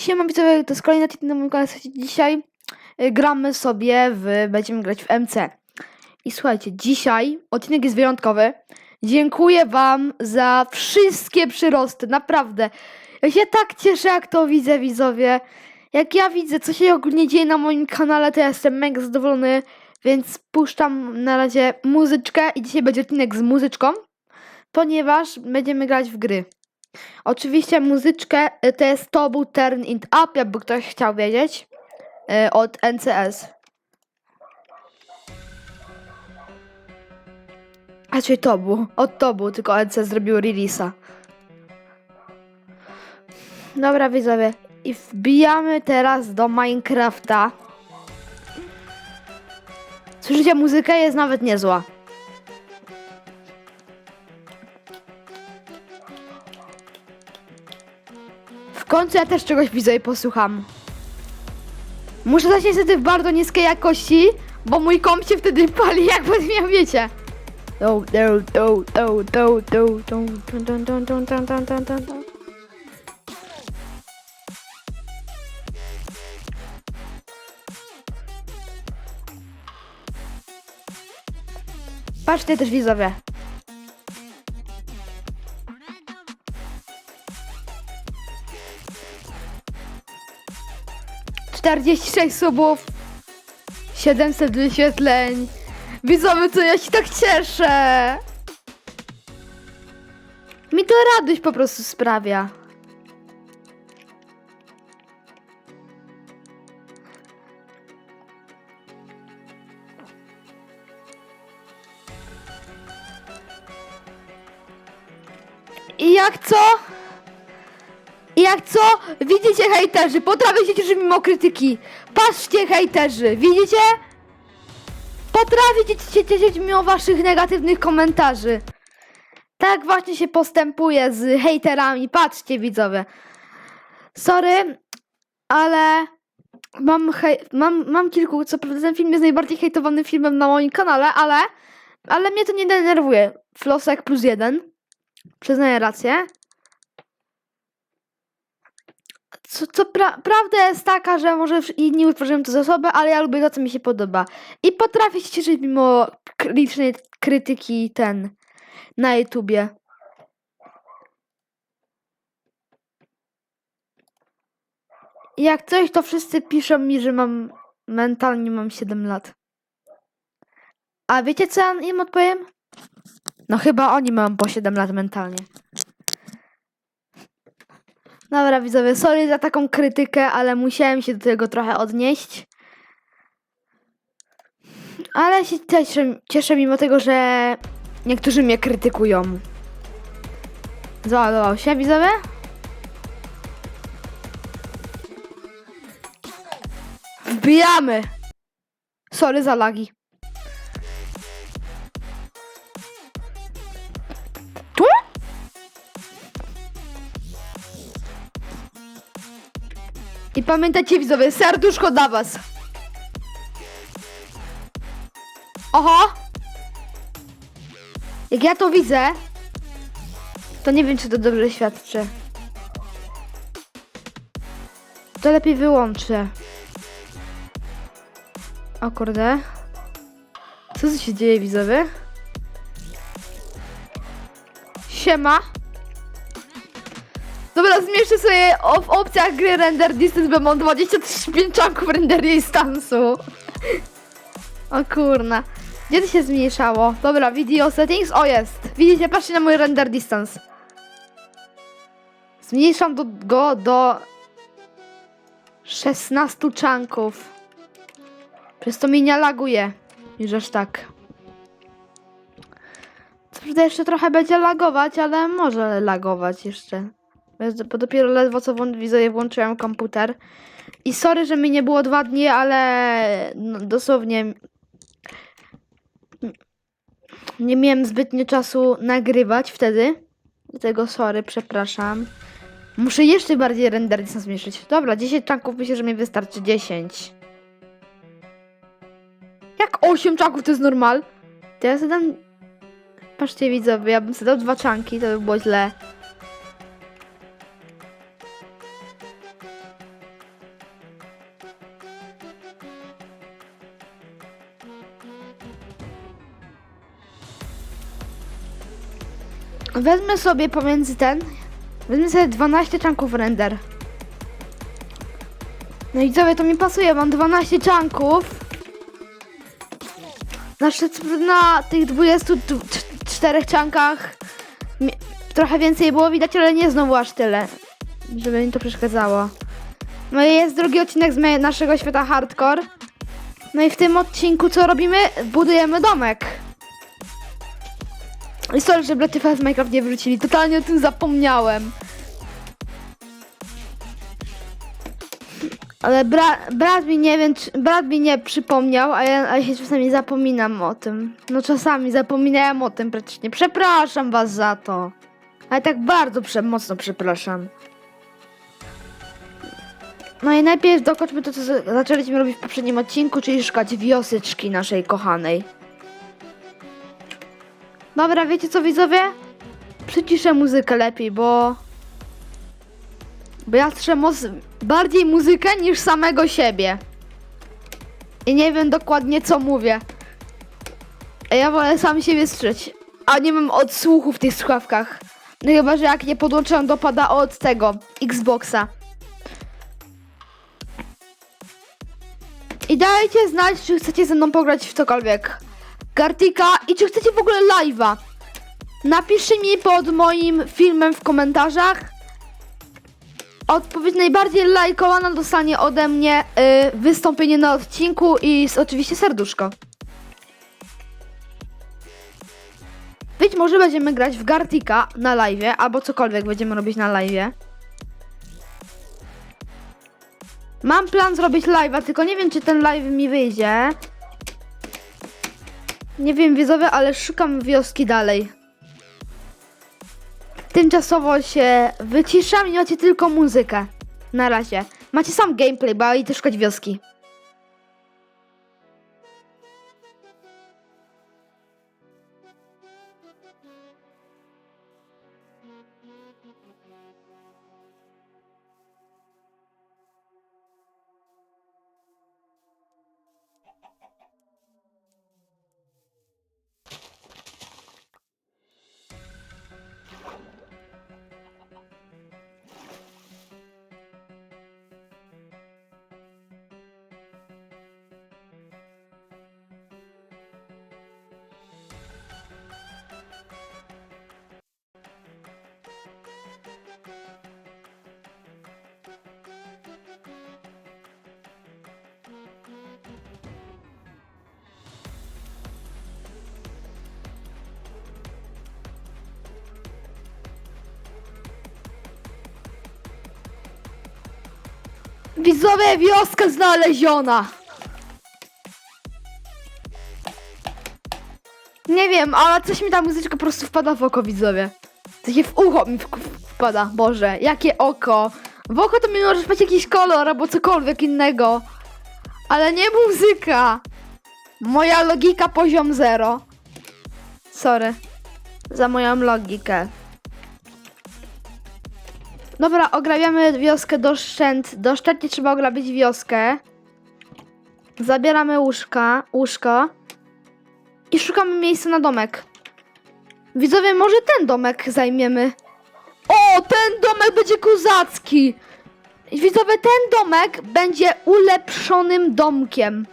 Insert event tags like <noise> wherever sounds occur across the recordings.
Siema widzowie, to jest kolejny odcinek na moim kanale. Dzisiaj y, gramy sobie w... Będziemy grać w MC. I słuchajcie, dzisiaj odcinek jest wyjątkowy. Dziękuję wam za wszystkie przyrosty, naprawdę. Ja się tak cieszę, jak to widzę, widzowie. Jak ja widzę, co się ogólnie dzieje na moim kanale, to ja jestem mega zadowolony. Więc puszczam na razie muzyczkę i dzisiaj będzie odcinek z muzyczką, ponieważ będziemy grać w gry. Oczywiście muzyczkę y, to jest to był Turn It Up, jakby ktoś chciał wiedzieć, y, od NCS. A czyli to był, od to był, tylko NCS zrobił release'a. Dobra widzowie, i wbijamy teraz do Minecrafta. Słyszycie, muzyka jest nawet niezła. Końcu ja też czegoś widzę i posłucham. Muszę dać niestety w bardzo niskiej jakości, bo mój komp się wtedy pali, jak miał wiecie. Do, do, do, 46 subów, 700 wyświetleń. Widzowie, co ja się tak cieszę! Mi to radość po prostu sprawia. I jak co? Jak co? Widzicie hejterzy, potrafię się cieszyć mimo krytyki. Patrzcie hejterzy, widzicie? Potrafię się cieszyć mimo waszych negatywnych komentarzy. Tak właśnie się postępuje z hejterami. Patrzcie widzowie. Sorry, ale mam, mam, mam kilku, co prawda ten film jest najbardziej hejtowanym filmem na moim kanale, ale, ale mnie to nie denerwuje. Flosek plus jeden. Przyznaję rację. Co, co pra, prawda jest taka, że może inni utworzyłem to zasoby, ale ja lubię to, co mi się podoba. I potrafię się cieszyć mimo licznej krytyki ten na YouTubie. Jak coś, to wszyscy piszą mi, że mam mentalnie mam 7 lat. A wiecie co ja im odpowiem? No chyba oni mają po 7 lat mentalnie. Dobra widzowie, sorry za taką krytykę, ale musiałem się do tego trochę odnieść. Ale się cieszę, cieszę mimo tego, że niektórzy mnie krytykują. Załadował się widzowie? Wbijamy! Sorry za lagi. I pamiętajcie widzowie, serduszko dla was. Oho! Jak ja to widzę, to nie wiem, czy to dobrze świadczy. To lepiej wyłączę. O kurde. Co tu się dzieje, widzowie? Siema. Dobra, zmieszczę sobie w opcjach gry render distance, bo mam 25 czanków render distance'u. O kurna. Gdzie to się zmniejszało? Dobra, video settings. O, jest. Widzicie, patrzcie na mój render distance. Zmniejszam do, go do 16 czanków. Przez to mi nie laguje. Już aż tak. Co prawda jeszcze trochę będzie lagować, ale może lagować jeszcze. Bo dopiero ledwo co widzę, włączyłem komputer. I sorry, że mi nie było dwa dni, ale no, dosłownie nie miałem zbytnio czasu nagrywać wtedy. Dlatego sorry, przepraszam. Muszę jeszcze bardziej render distance zmniejszyć. Dobra, 10 czanków myślę, że mi wystarczy 10. Jak 8 czanków to jest normal? To ja zadam... Patrzcie widzowie, ja bym sobie dał dwa czanki, to by było źle. Wezmę sobie pomiędzy ten. Wezmę sobie 12 czanków render. No i co, to mi pasuje, mam 12 czanków. Znaczy na tych 24 czankach trochę więcej było widać, ale nie znowu aż tyle, żeby mi to przeszkadzało. No i jest drugi odcinek z naszego świata hardcore. No i w tym odcinku co robimy? Budujemy domek. I sorry, że Blatyfa z Minecraft nie wrócili. Totalnie o tym zapomniałem. Ale bra brat mi nie wiem, czy, brat mi nie przypomniał, a ja, a ja się czasami zapominam o tym. No czasami zapominałem o tym praktycznie. Przepraszam was za to. Ale tak bardzo prze mocno przepraszam. No i najpierw dokończmy to, co za- zaczęliśmy robić w poprzednim odcinku, czyli szukać wioseczki naszej kochanej. Dobra, wiecie co widzowie? Przyciszę muzykę lepiej, bo... Bo ja słyszę bardziej muzykę niż samego siebie. I nie wiem dokładnie co mówię. Ja wolę sam siebie strzeć. A nie mam odsłuchu w tych słuchawkach. No chyba, że jak nie podłączam do pada od tego Xboxa. I dajcie znać, czy chcecie ze mną pograć w cokolwiek. Kartika i czy chcecie w ogóle live'a. Napiszcie mi pod moim filmem w komentarzach. Odpowiedź najbardziej lajkowana dostanie ode mnie y, wystąpienie na odcinku i s- oczywiście serduszko. Być może będziemy grać w Gartika na live, albo cokolwiek będziemy robić na live. Mam plan zrobić live'a, tylko nie wiem czy ten live mi wyjdzie. Nie wiem widzowie, ale szukam wioski dalej. Tymczasowo się wyciszam i macie tylko muzykę. Na razie. Macie sam gameplay, bo ja idę szukać wioski. Widzowie, wioska znaleziona! Nie wiem, ale coś mi ta muzyczka po prostu wpada w oko, widzowie. Się w ucho mi wpada, Boże, jakie oko. W oko to mi może wpaść jakiś kolor albo cokolwiek innego. Ale nie muzyka. Moja logika poziom zero. Sorry. Za moją logikę. Dobra, ograbiamy wioskę doszczęt. Doszczętnie trzeba ograbić wioskę. Zabieramy łóżka, łóżko. I szukamy miejsca na domek. Widzowie, może ten domek zajmiemy. O, ten domek będzie kozacki. Widzowie, ten domek będzie ulepszonym domkiem.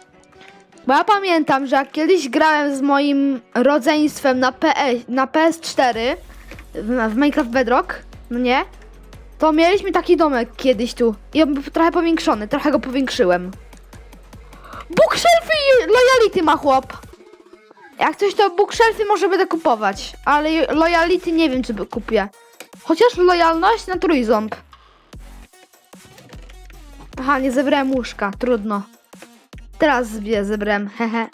Bo ja pamiętam, że jak kiedyś grałem z moim rodzeństwem na, PS, na PS4 w, w Minecraft Bedrock, no nie? To mieliśmy taki domek kiedyś tu. I on był trochę powiększony, trochę go powiększyłem. Bookshelfy i loyalty ma chłop. Jak coś to bookshelfy może będę kupować. Ale loyalty nie wiem czy by kupię. Chociaż lojalność na trójząb. Aha, nie zebrałem łóżka, trudno. Teraz zbie zebrałem, hehe.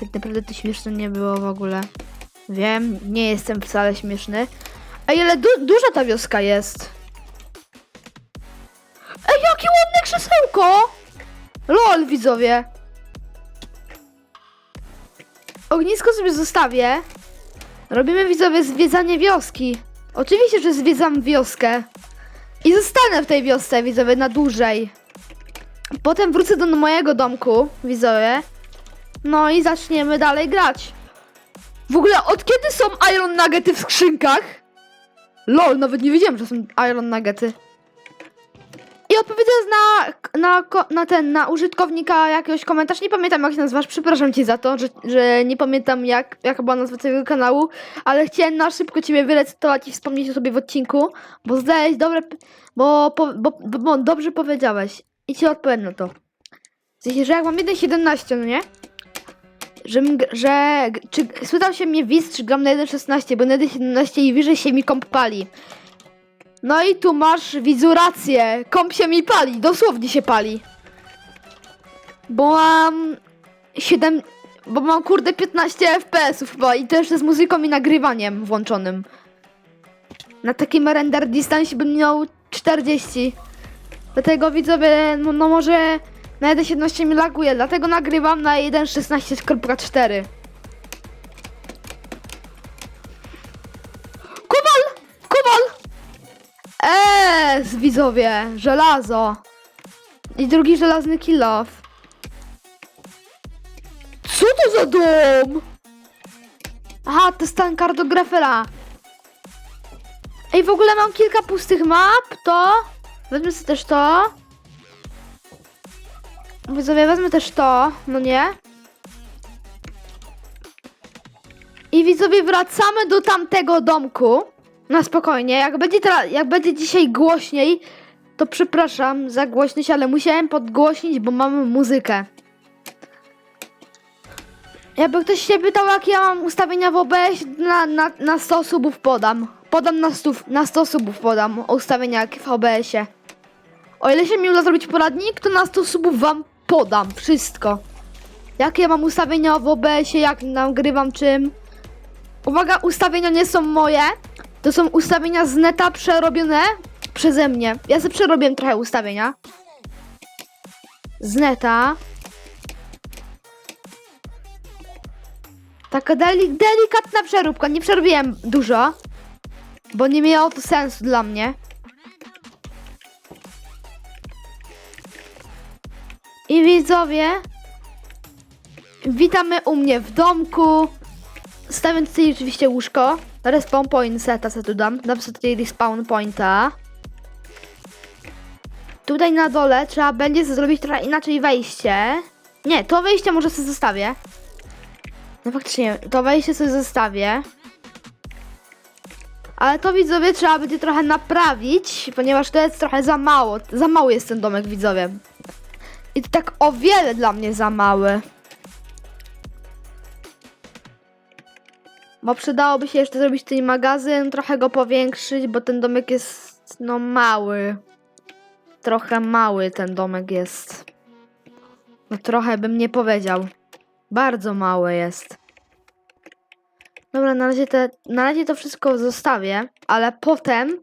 Tak naprawdę to śmieszne nie było w ogóle. Wiem, nie jestem wcale śmieszny. Ej, ale du duża ta wioska jest. Ej, jakie ładne krzesełko! Lol, widzowie. Ognisko sobie zostawię. Robimy, widzowie, zwiedzanie wioski. Oczywiście, że zwiedzam wioskę. I zostanę w tej wiosce, widzowie, na dłużej. Potem wrócę do mojego domku, widzowie. No i zaczniemy dalej grać. W ogóle od kiedy są Iron Nuggety w skrzynkach? Lol, nawet nie wiedziałem, że są Iron Nuggety. I odpowiedzę na, na, na ten, na użytkownika jakiegoś komentarz. Nie pamiętam jak się nazywasz, przepraszam cię za to, że, że nie pamiętam jak, jaka była nazwa twojego kanału, ale chciałem na szybko ciebie wyrecytować i wspomnieć o sobie w odcinku, bo zdałeś dobre, bo, bo, bo, bo dobrze powiedziałeś. I ci odpowiem na to. W sensie, że jak mam 1.17, no nie? Że, że czy się mnie widz, czy gram na 1.16, bo na 1.17 i wyżej się mi komp pali. No i tu masz widzu rację. Komp się mi pali, dosłownie się pali. Bo mam 7, bo mam kurde 15 FPS-ów chyba i też z muzyką i nagrywaniem włączonym. Na takim render distance bym miał 40. Dlatego widzowie, no, no może na 1.17 mi laguje, dlatego nagrywam na 1.16.4. Kowal! Kowal! Eee, widzowie, żelazo. I drugi żelazny kill off. Co to za dom? Aha, to stan kartografera. Ej, w ogóle mam kilka pustych map, to... Wezmę sobie też to. Widzowie, wezmę też to, no nie? I widzowie, wracamy do tamtego domku. Na spokojnie, jak będzie, tra- jak będzie dzisiaj głośniej, to przepraszam za głośność, ale musiałem podgłośnić, bo mamy muzykę. Jakby ktoś się pytał, jakie ja mam ustawienia w OBS, na, na, na 100 subów podam. Podam na 100, na 100 subów podam ustawienia w OBS-ie. O ile się mi uda zrobić poradnik, to na 100 subów wam podam wszystko. Jakie ja mam ustawienia w OBS-ie, jak nagrywam czym. Uwaga, ustawienia nie są moje. To są ustawienia z neta przerobione przeze mnie. Ja sobie przerobiłem trochę ustawienia. Z neta. Taka deli delikatna przeróbka. Nie przerobiłem dużo. Bo nie miało to sensu dla mnie. I widzowie, witamy u mnie w domku. Stawiam tutaj oczywiście łóżko. Respawn point seta sobie tu dam. Dam sobie tutaj respawn pointa. Tutaj na dole trzeba będzie zrobić trochę inaczej wejście. Nie, to wejście może sobie zostawię. No faktycznie, to wejście sobie zostawię. Ale to widzowie trzeba będzie trochę naprawić, ponieważ to jest trochę za mało. Za mały jest ten domek widzowie. I to tak o wiele dla mnie za mały. Bo przydałoby się jeszcze zrobić ten magazyn, trochę go powiększyć, bo ten domek jest no mały. Trochę mały ten domek jest. No trochę bym nie powiedział. Bardzo mały jest. Dobra, na razie, te, na razie to wszystko zostawię, ale potem,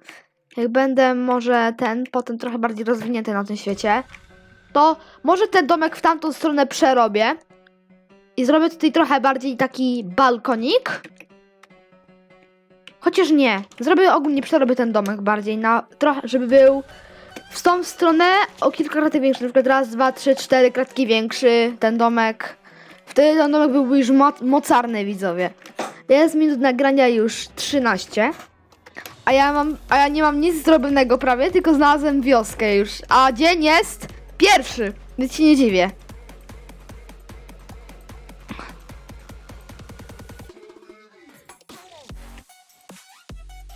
jak będę może ten, potem trochę bardziej rozwinięty na tym świecie, to może ten domek w tamtą stronę przerobię i zrobię tutaj trochę bardziej taki balkonik. Chociaż nie, zrobię ogólnie, przerobię ten domek bardziej na trochę, żeby był w tą stronę o kilka kratek większy, na przykład raz, dwa, trzy, cztery kratki większy ten domek. Wtedy ten domek byłby już mo mocarny, widzowie. Jest minut nagrania już 13. A ja mam, a ja nie mam nic zrobionego prawie, tylko znalazłem wioskę już. A dzień jest pierwszy, więc się nie dziwię.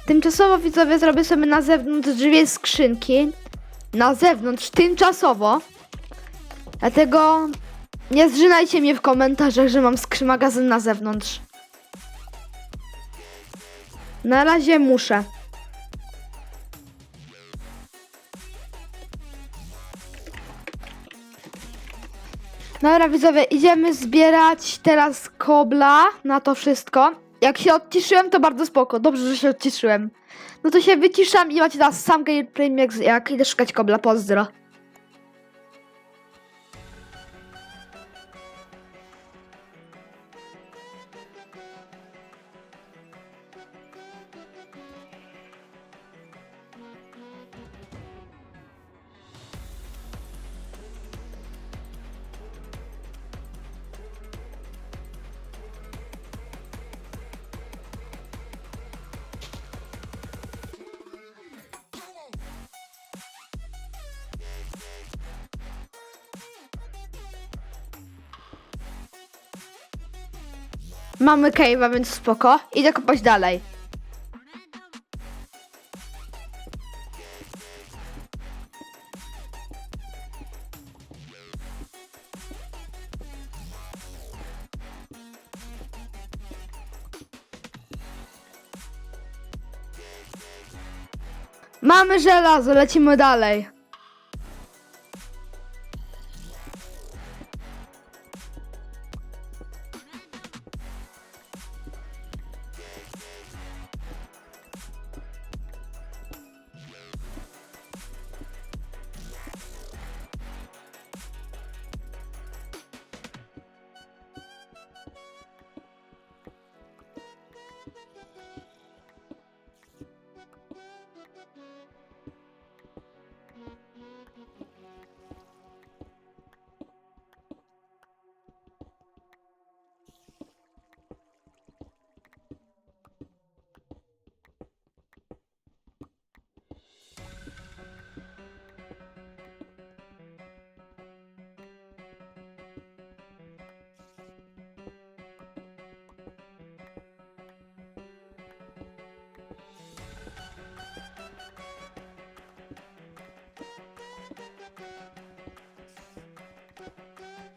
Tymczasowo widzowie zrobię sobie na zewnątrz drzwi skrzynki. Na zewnątrz, tymczasowo. Dlatego nie zżynajcie mnie w komentarzach, że mam skrzy magazyn na zewnątrz. Na razie muszę. Dobra widzowie, idziemy zbierać teraz kobla na to wszystko. Jak się odciszyłem, to bardzo spoko. Dobrze, że się odciszyłem. No to się wyciszam i macie teraz sam gameplay, jak, jak idę szukać kobla. Pozdro. Mamy cave'a, więc spoko. Idę kopać dalej. Mamy żelazo, lecimy dalej. Good.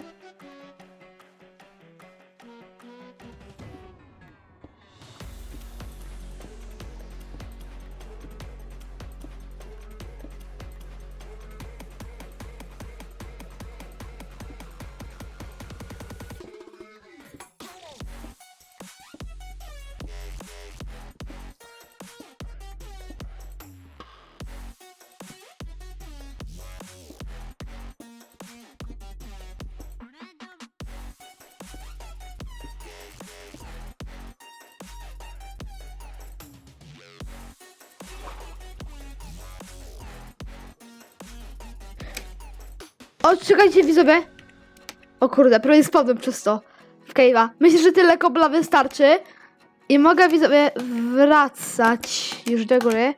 O, czekajcie widzowie. O kurde, prawie spadłem przez to. W cave'a. Myślę, że tyle kobla wystarczy. I mogę widzowie wracać już do góry.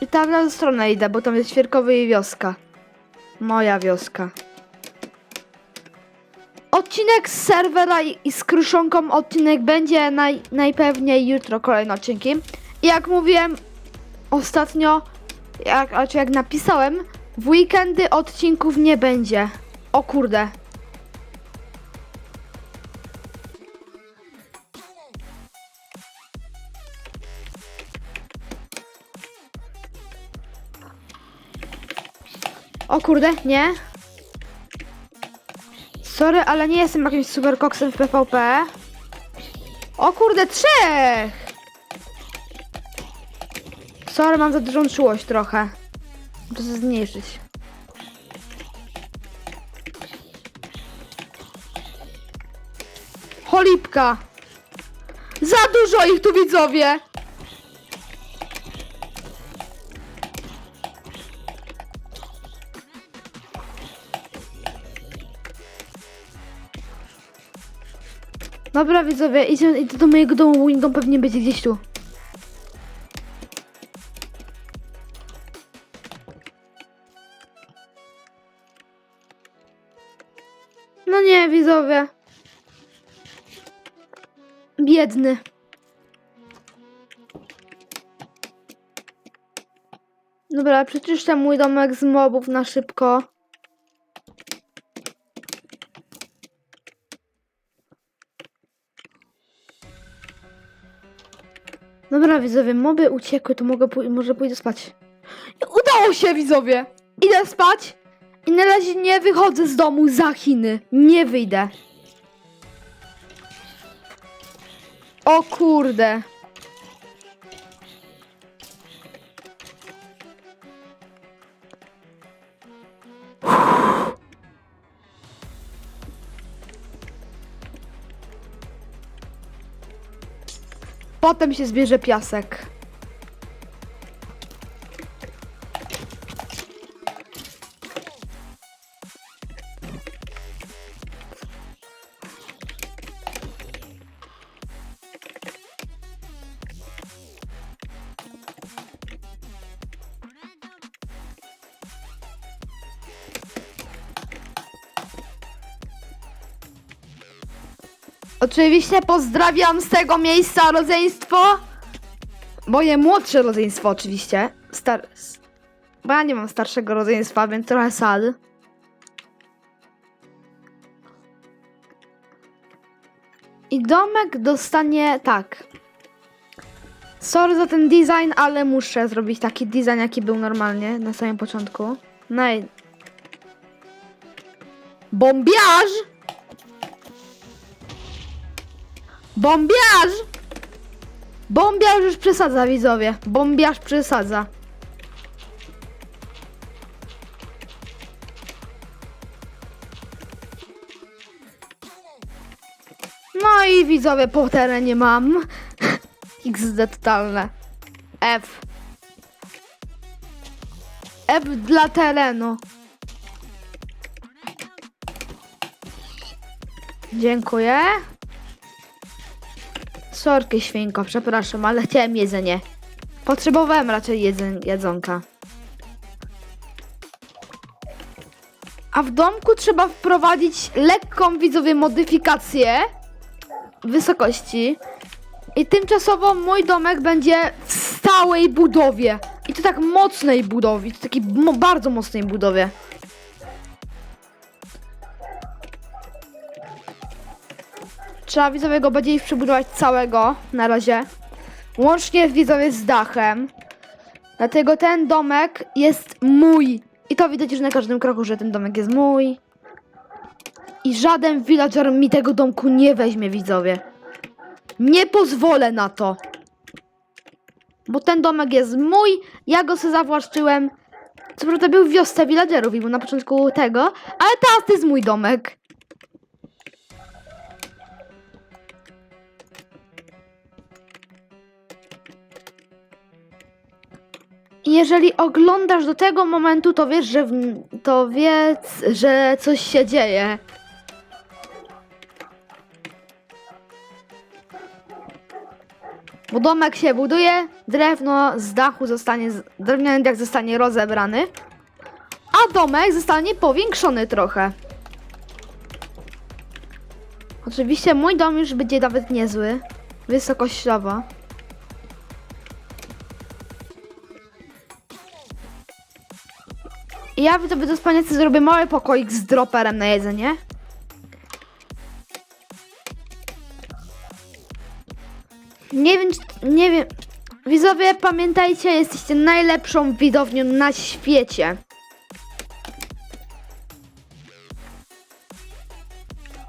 I tam na stronę idę, bo tam jest Świerkowy i wioska. Moja wioska. Odcinek z serwera i z kruszonką odcinek będzie naj, najpewniej jutro kolejne odcinki. I jak mówiłem ostatnio, jak, znaczy jak napisałem, w weekendy odcinków nie będzie. O kurde. O kurde, nie. Sorry, ale nie jestem jakimś super koksem w PvP. O kurde, trzech! Sorry, mam za dużą czułość trochę. Muszę to zmniejszyć. Cholipka! Za dużo ich tu widzowie! Dobra widzowie, idę, idę do mojego domu, dom pewnie będzie gdzieś tu. Biedny. Dobra, przeczyszczę mój domek z mobów na szybko. Dobra, widzowie, moby uciekły, to mogę pój- może pójdę spać. Udało się, widzowie! Idę spać i na razie nie wychodzę z domu za Chiny. Nie wyjdę. O kurde. Potem się zbierze piasek. Oczywiście pozdrawiam z tego miejsca rodzeństwo. Moje młodsze rodzeństwo oczywiście. Star... Bo ja nie mam starszego rodzeństwa, więc trochę sad. I domek dostanie tak. Sorry za ten design, ale muszę zrobić taki design, jaki był normalnie na samym początku. No i... Bombiarz! Bombiarz! Bombiarz już przesadza, widzowie. Bombiarz przesadza. No i widzowie, po terenie mam. <laughs> XD totalne. F. F dla terenu. Dziękuję. Sorki świnko, przepraszam, ale chciałem jedzenie. Potrzebowałem raczej jedzeń, jedzonka. A w domku trzeba wprowadzić lekką widzowie modyfikację wysokości. I tymczasowo mój domek będzie w stałej budowie. I to tak mocnej budowie, to takiej bardzo mocnej budowie. Trzeba widzowie go bardziej przebudować całego na razie. Łącznie widzowie z dachem. Dlatego ten domek jest mój. I to widać już na każdym kroku, że ten domek jest mój. I żaden villager mi tego domku nie weźmie, widzowie. Nie pozwolę na to. Bo ten domek jest mój, ja go sobie zawłaszczyłem. Co prawda był w wiosce villagerów i był na początku tego, ale teraz to jest mój domek. Jeżeli oglądasz do tego momentu, to wiesz, że w, to wiedz, że coś się dzieje. Bo domek się buduje, drewno z dachu zostanie, drewniany dach zostanie rozebrany, a domek zostanie powiększony trochę. Oczywiście mój dom już będzie nawet niezły, wysokościowo. I ja sobie do spania sobie zrobię mały pokoik z droperem na jedzenie. Nie wiem, nie wiem. Widzowie, pamiętajcie, jesteście najlepszą widownią na świecie.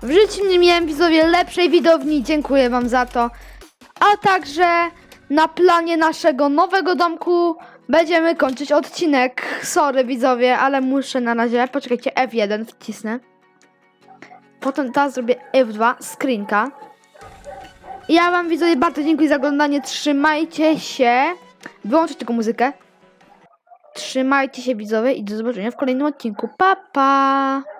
W życiu nie miałem widzowie lepszej widowni, dziękuję wam za to. A także na planie naszego nowego domku będziemy kończyć odcinek. Sorry widzowie, ale muszę na razie, poczekajcie, F1 wcisnę. Potem teraz zrobię F2, screenka. Ja wam widzowie bardzo dziękuję za oglądanie. Trzymajcie się. Wyłączę tylko muzykę. Trzymajcie się widzowie i do zobaczenia w kolejnym odcinku. Pa pa!